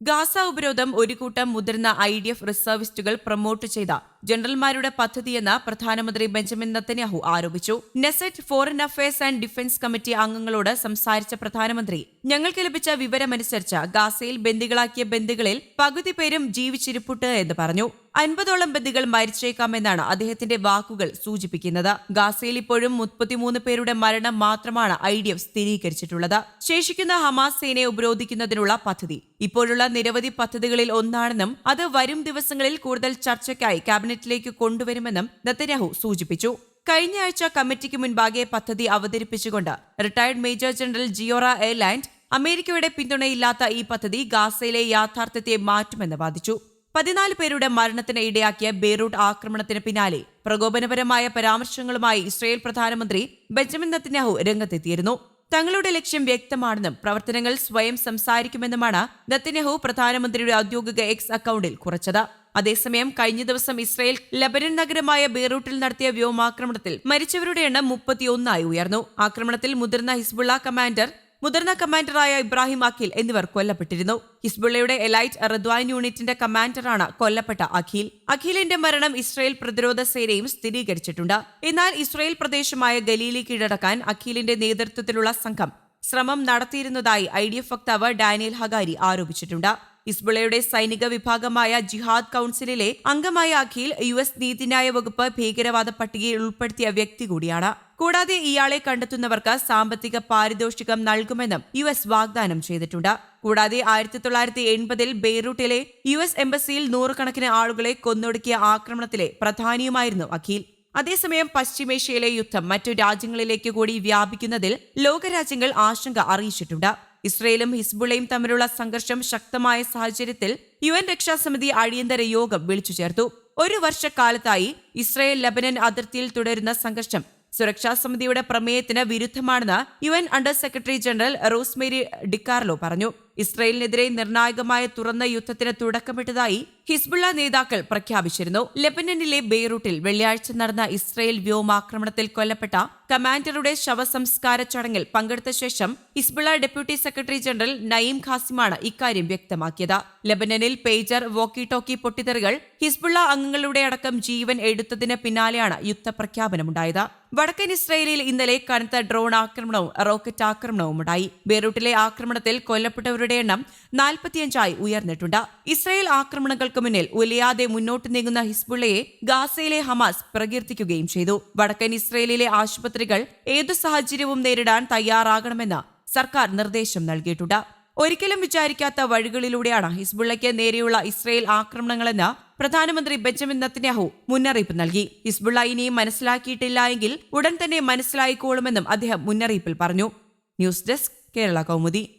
Gaza ഉപരോധം ഒരു കൂട്ടം മുതിർന്ന ഐ ഡി എഫ് റിസർവിസ്റ്റുകൾ പ്രൊമോട്ട് ചെയ്ത ജനറൽമാരുടെ പദ്ധതിയെന്ന് പ്രധാനമന്ത്രി ബെഞ്ചമിൻ നത്തന്യാഹു ആരോപിച്ചു. Knesset foreign affairs and defence committee അംഗങ്ങളോട് സംസാരിച്ച പ്രധാനമന്ത്രി ഞങ്ങൾക്ക് ലഭിച്ച വിവരമനുസരിച്ച് ഗാസയിൽ ബന്ദികളാക്കിയ ബന്ദികളിൽ പകുതി പേരും ജീവിച്ചിരിപ്പുട്ട് എന്ന് പറഞ്ഞു. അൻപതോളം ബന്ദികൾ മരിച്ചേക്കാമെന്നാണ് അദ്ദേഹത്തിന്റെ വാക്കുകൾ സൂചിപ്പിക്കുന്നത്. ഗാസയിൽ ഇപ്പോഴും മുപ്പത്തിമൂന്ന് പേരുടെ മരണം മാത്രമാണ് ഐ ഡി എഫ് സ്ഥിരീകരിച്ചിട്ടുള്ളത്. ശേഷിക്കുന്ന ഹമാസ് സേനയെ ഉപരോധിക്കുന്നതിനുള്ള പദ്ധതി. ഇപ്പോഴുള്ള നിരവധി പദ്ധതികളിൽ ഒന്നാണെന്നും അത് വരും ദിവസങ്ങളിൽ കൂടുതൽ ചർച്ചയ്ക്കായി ക്യാബിനറ്റിലേക്ക് കൊണ്ടുവരുമെന്നും നത്തന്യാഹു സൂചിപ്പിച്ചു. കഴിഞ്ഞ ആഴ്ച കമ്മിറ്റിക്ക് മുൻപാകെ പദ്ധതി അവതരിപ്പിച്ചുകൊണ്ട് retired major general Giora Eiland അമേരിക്കയുടെ പിന്തുണയില്ലാത്ത ഈ പദ്ധതി ഗാസയിലെ യാഥാർത്ഥ്യത്തെ മാറ്റുമെന്ന് വാദിച്ചു. പതിനാല് പേരുടെ മരണത്തിന് ഇടയാക്കിയ ബെയ്റൂട്ട് ആക്രമണത്തിന് പിന്നാലെ പ്രകോപനപരമായ പരാമർശങ്ങളുമായി ഇസ്രയേൽ പ്രധാനമന്ത്രി ബെഞ്ചമിൻ നത്തന്യാഹു രംഗത്തെത്തിയിരുന്നു. തങ്ങളുടെ ലക്ഷ്യം വ്യക്തമാണെന്നും പ്രവർത്തനങ്ങൾ സ്വയം സംസാരിക്കുമെന്നുമാണ് നത്തന്യാഹു പ്രധാനമന്ത്രിയുടെ ഔദ്യോഗിക എക്സ് അക്കൌണ്ടിൽ കുറിച്ചത്. അതേസമയം കഴിഞ്ഞ ദിവസം ഇസ്രയേൽ ലബനൻ നഗരമായ ബെയ്റൂട്ടിൽ നടത്തിയ വ്യോമാക്രമണത്തിൽ മരിച്ചവരുടെ എണ്ണം മുപ്പത്തിയൊന്നായി ഉയർന്നു. ആക്രമണത്തിൽ മുതിർന്ന ഹിസ്ബുള്ള കമാൻഡർ മുതിർന്ന കമാൻഡറായ ഇബ്രാഹിം അഖിൽ എന്നിവർ കൊല്ലപ്പെട്ടിരുന്നു. ഹിസ്ബുള്ളയുടെ എലൈറ്റ് റദ്വാൻ യൂണിറ്റിന്റെ കമാൻഡറാണ് കൊല്ലപ്പെട്ട അഖിൽ. അഖിലിന്റെ മരണം ഇസ്രായേൽ പ്രതിരോധ സേനയും സ്ഥിരീകരിച്ചിട്ടുണ്ട്. എന്നാൽ ഇസ്രായേൽ പ്രദേശമായ ഗലീലി കീഴടക്കാൻ അഖിലിന്റെ നേതൃത്വത്തിലുള്ള സംഘം ശ്രമം നടത്തിയിരുന്നതായി ഐ ഡി എഫ് വക്താവ് ഡാനിയൽ ഹഗാരി ആരോപിച്ചിട്ടുണ്ട്. ഹിസ്ബുള്ളയുടെ സൈനിക വിഭാഗമായ ജിഹാദ് കൌൺസിലിലെ അംഗമായ അഖിൽ യു എസ് നീതിന്യായ വകുപ്പ് ഭീകരവാദ പട്ടികയിൽ ഉൾപ്പെടുത്തിയ വ്യക്തി കൂടിയാണ്. കൂടാതെ ഇയാളെ കണ്ടെത്തുന്നവർക്ക് സാമ്പത്തിക പാരിതോഷികം നൽകുമെന്നും യു എസ് വാഗ്ദാനം ചെയ്തിട്ടുണ്ട്. കൂടാതെ ആയിരത്തി തൊള്ളായിരത്തി എൺപതിൽ ബെയ്റൂട്ടിലെ യു എസ് എംബസിയിൽ നൂറുകണക്കിന് ആളുകളെ കൊന്നൊടുക്കിയ ആക്രമണത്തിലെ പ്രധാനിയുമായിരുന്നു അഖിൽ. അതേസമയം പശ്ചിമേഷ്യയിലെ യുദ്ധം മറ്റു രാജ്യങ്ങളിലേക്ക് കൂടി വ്യാപിക്കുന്നതിൽ ലോകരാജ്യങ്ങൾ ആശങ്ക അറിയിച്ചിട്ടുണ്ട്. ഇസ്രയേലും ഹിസ്ബുളയും തമ്മിലുള്ള സംഘർഷം ശക്തമായ സാഹചര്യത്തിൽ യു എൻ രക്ഷാസമിതി അടിയന്തര യോഗം വിളിച്ചു ചേർത്തു. ഒരു വർഷക്കാലത്തായി ഇസ്രയേൽ ലബനൻ അതിർത്തിയിൽ തുടരുന്ന സംഘർഷം സുരക്ഷാ സമിതിയുടെ പ്രമേയത്തിന് വിരുദ്ധമാണെന്ന് U N under secretary general Rosemary DiCarlo പറഞ്ഞു. ഇസ്രയേലിനെതിരെ നിർണായകമായ തുറന്ന യുദ്ധത്തിന് തുടക്കമിട്ടതായി ഹിസ്ബുള്ള നേതാക്കൾ പ്രഖ്യാപിച്ചിരുന്നു. ലെബനനിലെ ബെയ്റൂട്ടിൽ വെള്ളിയാഴ്ച നടന്ന ഇസ്രയേൽ വ്യോമാക്രമണത്തിൽ കൊല്ലപ്പെട്ട കമാൻഡറുടെ ശവസംസ്കാര ചടങ്ങിൽ പങ്കെടുത്ത ശേഷം Hezbollah deputy secretary general Naim ഖാസിമാണ് ഇക്കാര്യം വ്യക്തമാക്കിയത്. ലെബനനിൽ പേജർ വോക്കി ടോക്കി പൊട്ടിത്തെറികൾ ഹിസ്ബുള്ള അംഗങ്ങളുടെ അടക്കം ജീവൻ എടുത്തതിന് പിന്നാലെയാണ് യുദ്ധപ്രഖ്യാപനമുണ്ടായത്. വടക്കൻ ഇസ്രയേലിൽ ഇന്നലെ കനത്ത ഡ്രോൺ ആക്രമണവും റോക്കറ്റ് ആക്രമണവും ഉണ്ടായി ബെയ്റൂട്ടിലെ ആക്രമണത്തിൽ കൊല്ലപ്പെട്ടവരുടെ എണ്ണം നാൽപ്പത്തിയഞ്ചായി ഉയർന്നിട്ടുണ്ട്. ഇസ്രയേൽ ആക്രമണങ്ങൾക്ക് മുന്നിൽ ഉലയാതെ മുന്നോട്ട് നീങ്ങുന്ന ഹിസ്ബുള്ളയെ ഗാസയിലെ ഹമാസ് പ്രകീർത്തിക്കുകയും ചെയ്തു. വടക്കൻ ഇസ്രയേലിലെ ആശുപത്രികൾ ഏതു സാഹചര്യവും നേരിടാൻ തയ്യാറാകണമെന്ന് സർക്കാർ നിർദ്ദേശം നൽകിയിട്ടുണ്ട്. ഒരിക്കലും വിചാരിക്കാത്ത വഴികളിലൂടെയാണ് ഹിസ്ബുള്ളയ്ക്ക് നേരെയുള്ള ഇസ്രയേൽ ആക്രമണങ്ങളെന്ന് പ്രധാനമന്ത്രി ബെഞ്ചമിൻ നത്തന്യാഹു മുന്നറിയിപ്പ് നൽകി. ഹിസ്ബുള്ള ഇനിയും മനസ്സിലാക്കിയിട്ടില്ല എങ്കിൽ ഉടൻ തന്നെ മനസ്സിലായിക്കോളുമെന്നും അദ്ദേഹം മുന്നറിയിപ്പിൽ പറഞ്ഞു. News desk Kerala Kaumudi.